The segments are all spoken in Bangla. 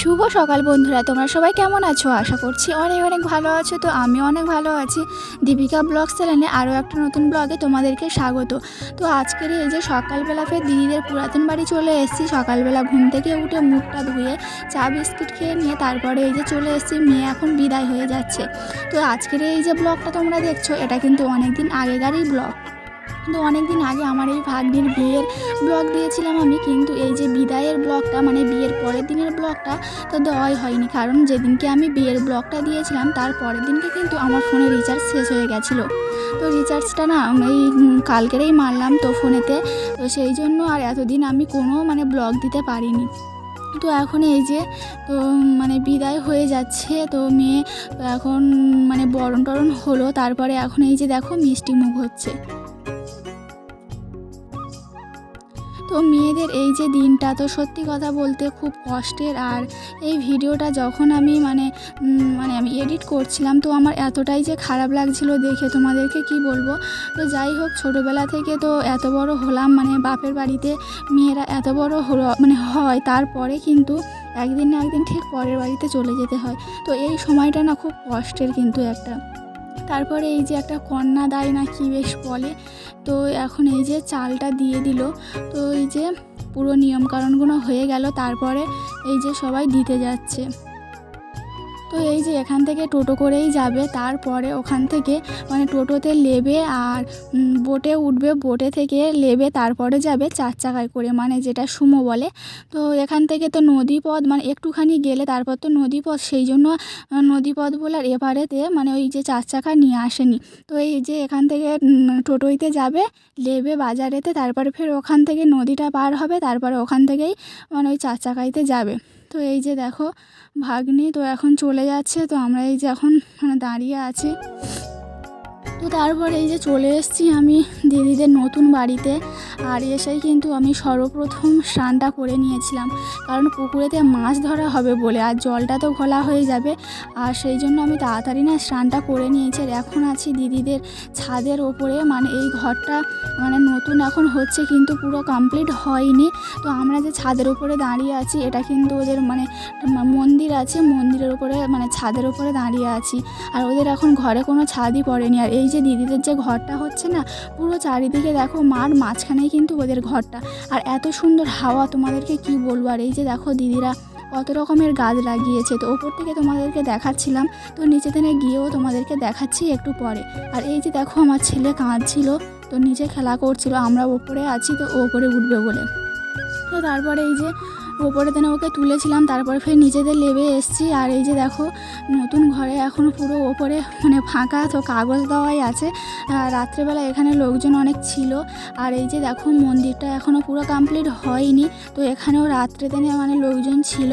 শুভ সকাল বন্ধুরা, তোমরা সবাই কেমন আছো? আশা করছি অনেক অনেক ভালো আছো, তো আমি অনেক ভালো আছি। দীপিকা ব্লগ চ্যানেলে আরও একটা নতুন ব্লগে তোমাদেরকে স্বাগত। তো আজকের এই যে সকালবেলা ফের দিদিদের পুরাতন বাড়ি চলে এসেছি। সকালবেলা ঘুম থেকে উঠে মুখটা ধুয়ে চা বিস্কিট খেয়ে নিয়ে তারপরে এই যে চলে এসেছি, মেয়ে এখন বিদায় হয়ে যাচ্ছে। তো আজকের এই যে ব্লগটা তোমরা দেখছ, এটা কিন্তু অনেক দিন আগেকারই ব্লগ। কিন্তু অনেক দিন আগে আমার এই ভাগ্নির বিয়ের ব্লগ দিয়েছিলাম আমি, কিন্তু এই যে বিদায়ের ব্লগটা মানে বিয়ের পরের দিনের ব্লগটা, তো দেওয়াই হয়নি। কারণ যেদিনকে আমি বিয়ের ব্লগটা দিয়েছিলাম, তার পরের দিনকে কিন্তু আমার ফোনে রিচার্জ শেষ হয়ে গেছিল। তো রিচার্জটা না এই কালকেরেই মারলাম তো ফোনেতে। তো সেই জন্য আর এতদিন আমি কোনো মানে ব্লগ দিতে পারিনি। তো এখন এই যে, তো মানে বিদায় হয়ে যাচ্ছে, তো মেয়ে, তো এখন মানে বরণ টরণ হলো, তারপরে এখন এই যে দেখো মিষ্টি মুখ হচ্ছে। তো মেয়েদের এই যে দিনটা, তো সত্যি কথা বলতে খুব কষ্টের। আর এই ভিডিওটা যখন আমি মানে মানে আমি এডিট করছিলাম, তো আমার এতটাই যে খারাপ লাগছিল দেখে, তোমাদেরকে কি বলব? তো যাই হোক, ছোটোবেলা থেকে তো এত বড় হলাম মানে বাপের বাড়িতে মেয়েরা এত বড় হলো মানে হয়, তারপরে কিন্তু একদিন না একদিন ঠিক পরের বাড়িতে চলে যেতে হয়। তো এই সময়টা না খুব কষ্টের কিন্তু একটা। তারপরে এই যে একটা কন্যা দায় না কি বেশ বলে তো এখন এই যে চালটা দিয়ে দিল, তো এই যে পুরো নিয়মকানুনগুলো হয়ে গেল, তারপরে এই যে সবাই দিতে যাচ্ছে। তো এই যে এখান থেকে টোটো করেই যাবে, তারপরে ওখান থেকে মানে টোটোতে নেবে আর বোটে উঠবে, বোটে থেকে নেবে তারপরে যাবে চার চাকায় করে মানে যেটা সুমো বলে। তো এখান থেকে তো নদীপথ মানে একটুখানি গেলে তারপর তো নদীপথ, সেই জন্য নদীপথ আর এপারেতে মানে ওই যে চার চাকা নিয়ে আসেনি। তো এই যে এখান থেকে টোটোইতে যাবে নেবে বাজারেতে, তারপরে ফের ওখান থেকে নদীটা পার হবে, তারপরে ওখান থেকেই মানে ওই চার চাকাইতে যাবে। তো এই যে দেখো, ভাগ্নি তো এখন চলে যাচ্ছে, তো আমরা এই যে এখন মানে দাঁড়িয়ে আছি। তো তারপর এই যে চলে এসেছি আমি দিদিদের নতুন বাড়িতে। আর এসেই কিন্তু আমি সর্বপ্রথম স্নানটা করে নিয়েছিলাম। কারণ পুকুরেতে মাছ ধরা হবে বলে আর জলটা তো ঘোলা হয়ে যাবে। আর সেই জন্য আমি তাড়াতাড়ি না স্নানটা করে নিয়েছি। আর এখন আছি দিদিদের ছাদের ওপরে। মানে এই ঘরটা মানে নতুন এখন হচ্ছে কিন্তু পুরো কমপ্লিট হয়নি। তো আমরা যে ছাদের উপরে দাঁড়িয়ে আছি, এটা কিন্তু ওদের মানে মন্দির আছে। মন্দিরের উপরে মানে ছাদের উপরে দাঁড়িয়ে আছি। আর ওদের এখন ঘরে কোনো ছাদই পড়েনি। আর এই যে দিদিদের যে ঘরটা হচ্ছে না, পুরো চারিদিকে দেখো মাঠ মাঝখানেই কিন্তু ওদের ঘরটা। আর এত সুন্দর হাওয়া তোমাদেরকে কি বলব? আর এই যে দেখো দিদিরা কত রকমের গাছ লাগিয়েছে। তো ওপর থেকে তোমাদেরকে দেখাচ্ছিলাম। তো নিচে তেনে গিয়েও তোমাদেরকে দেখাচ্ছি একটু পরে। আর এই যে দেখো আমার ছেলে কাঁদছিল। তো নিচে খেলা করছিল। আমরা ওপরে আছি, তো ও ওপরে উঠবে বলে। তো তারপরে এই যে ওপরে তেনে ওকে তুলেছিলাম, তারপরে ফের নিজেদের লেবে এসছি। আর এই যে দেখো, নতুন ঘরে এখন পুরো ওপরে মানে ফাঁকা, তো কাগজ দেওয়াই আছে। রাত্রেবেলা এখানে লোকজন অনেক ছিল। আর এই যে দেখো, মন্দিরটা এখনও পুরো কমপ্লিট হয়নি। তো এখানেও রাত্রে দিনে মানে লোকজন ছিল।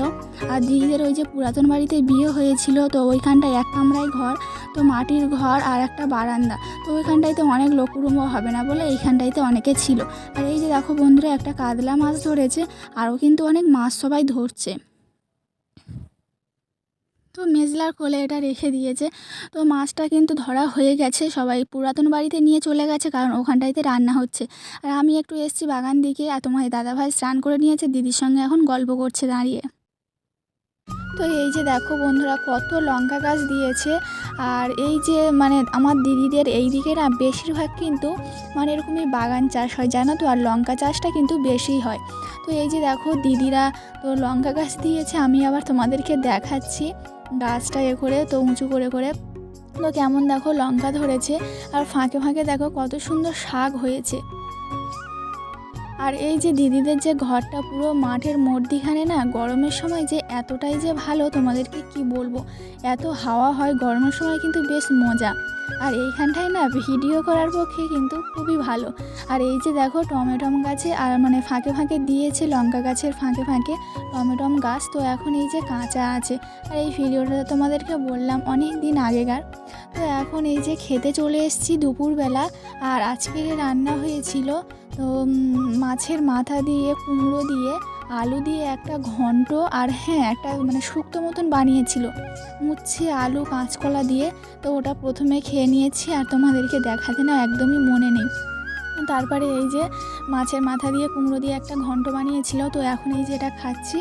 আর দিদিদের ওই যে পুরাতন বাড়িতে বিয়ে হয়েছিল, তো ওইখানটায় এক কামরায় ঘর। তো মাটির ঘর আর একটা বারান্দা। তো ওইখানটাইতে অনেক লোক কুটুম্ব হবে না বলে এইখানটাইতে অনেকে ছিল। আর এই যে দেখো বন্ধুরা, একটা কাতলা মাছ ধরেছে, আরও কিন্তু অনেক মাছ সবাই ধরছে। তো মেজলার কোলে এটা রেখে দিয়েছে। তো মাছটা কিন্তু ধরা হয়ে গেছে, সবাই পুরাতন বাড়িতে নিয়ে চলে গেছে, কারণ ওখানটাইতে রান্না হচ্ছে। আর আমি একটু এসছি বাগান দিকে, আর তোমার দাদাভাই স্নান করে নিয়েছে, দিদির সঙ্গে এখন গল্প করছে দাঁড়িয়ে। তো এই যে দেখো বন্ধুরা, কত লঙ্কা গাছ দিয়েছে। আর এই যে মানে আমার দিদিদের এই দিকে না বেশিরভাগ কিন্তু মানে এরকমই বাগান চাষ হয়, জানো তো? আর লঙ্কা চাষটা কিন্তু বেশি হয়। তো এই যে দেখো দিদিরা তো লঙ্কা গাছ দিয়েছে, আমি আবার তোমাদেরকে দেখাচ্ছি গাছটা এ করে, তো উঁচু করে করে। তো কেমন দেখো লঙ্কা ধরেছে, আর ফাঁকে ফাঁকে দেখো কত সুন্দর শাক হয়েছে। আর এই যে দিদিদের যে ঘরটা পুরো মাঠের মধ্যিখানে না, গরমের সময় যে এতটাই যে ভালো, তোমাদেরকে কি বলব? এত হাওয়া হয়, গরমের সময় কিন্তু বেশ মজা। আর এইখানটায় না ভিডিও করার পক্ষে কিন্তু খুবই ভালো। আর এই যে দেখো টমেটম গাছে, আর মানে ফাঁকে ফাঁকে দিয়েছে লঙ্কা গাছের ফাঁকে ফাঁকে টমেটম গাছ, তো এখন এই যে কাঁচা আছে। আর এই ভিডিওটা তোমাদেরকে বললাম অনেক দিন আগেকার। তো এখন এই যে খেতে চলে এসেছি দুপুরবেলা, আর আজকের রান্না হয়েছিল তো মাছের মাথা দিয়ে, কুমড়ো দিয়ে, আলু দিয়ে একটা ঘন্ট আর হ্যাঁ একটা মানে শুক্তো মতন বানিয়েছিল। মুচ্ছে আলু, কাঁচকলা দিয়ে, তো ওটা প্রথমে খেয়ে নিয়েছি আর তোমাদেরকে দেখাতে না একদমই মনে নেই। তারপরে এই যে মাছের মাথা দিয়ে, কুমড়ো দিয়ে একটা ঘন্ট বানিয়েছিল, তো এখন এই যে এটা খাচ্ছি।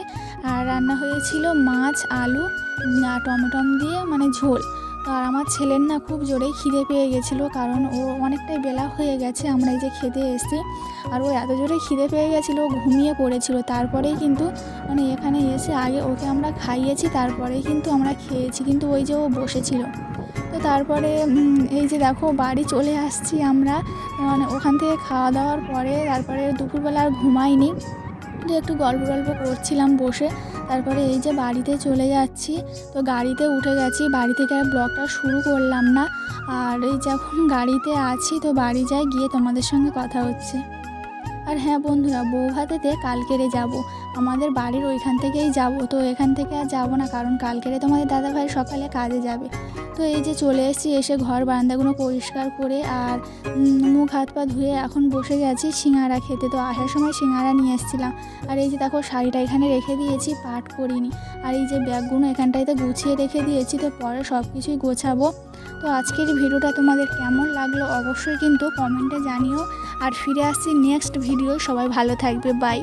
আর রান্না হয়েছিল মাছ, আলু টমেটম দিয়ে মানে ঝোল। আর আমার ছেলের না খুব জোরেই খিদে পেয়ে গেছিল, কারণ ও অনেকটাই বেলা হয়ে গেছে, আমরা এই যে খেতে এসেছি। আর ও এত জোরে খিদে পেয়ে গেছিল ঘুমিয়ে পড়েছিল। তারপরেই কিন্তু মানে এখানে এসে আগে ওকে আমরা খাইয়েছি, তারপরেই কিন্তু আমরা খেয়েছি, কিন্তু ওই যে ও বসেছিল। তো তারপরে এই যে দেখো বাড়ি চলে আসছি আমরা। মানে ওখান থেকে খাওয়া দাওয়ার পরে, তারপরে দুপুরবেলা আর ঘুমাইনি। একটু গল্প গল্প করছিলাম বসে। তারপরে এই যে বাড়িতে চলে যাচ্ছি, তো গাড়িতে উঠে গেছি, বাড়ি থেকে আর ব্লগটা শুরু করলাম না। আর এই যখন গাড়িতে আছি, তো বাড়ি যাই, গিয়ে তোমাদের সঙ্গে কথা হচ্ছে। আর হ্যাঁ বন্ধুরা, বৌভাতেতে কালকেরে যাব। আমাদের বাড়ির ওইখান থেকেই যাব। তো এখান থেকে আর যাব না, কারণ কালকেরে তোমাদের দাদাভাই সকালে কাজে যাবে। তো এই যে চলে এসেছি, এসে ঘর বারান্দাগুলো পরিষ্কার করে আর মুখ হাত পা ধুয়ে এখন বসে গেছি সিঙ্গারা খেতে। তো আসার সময় সিঙ্গারা নিয়ে এসেছিলাম। আর এই যে দেখো, শাড়িটা এখানে রেখে দিয়েছি, পাট করিনি। আর এই যে ব্যাগগুলো এখানটাইতে গুছিয়ে রেখে দিয়েছি, তো পরে সব কিছুই গোছাবো। তো আজকের ভিডিওটা তোমাদের কেমন লাগল অবশ্যই কিন্তু কমেন্টে জানিও। আর ফিরে আসছি নেক্সট ভিডিও। সবাই ভালো থাকবে বাই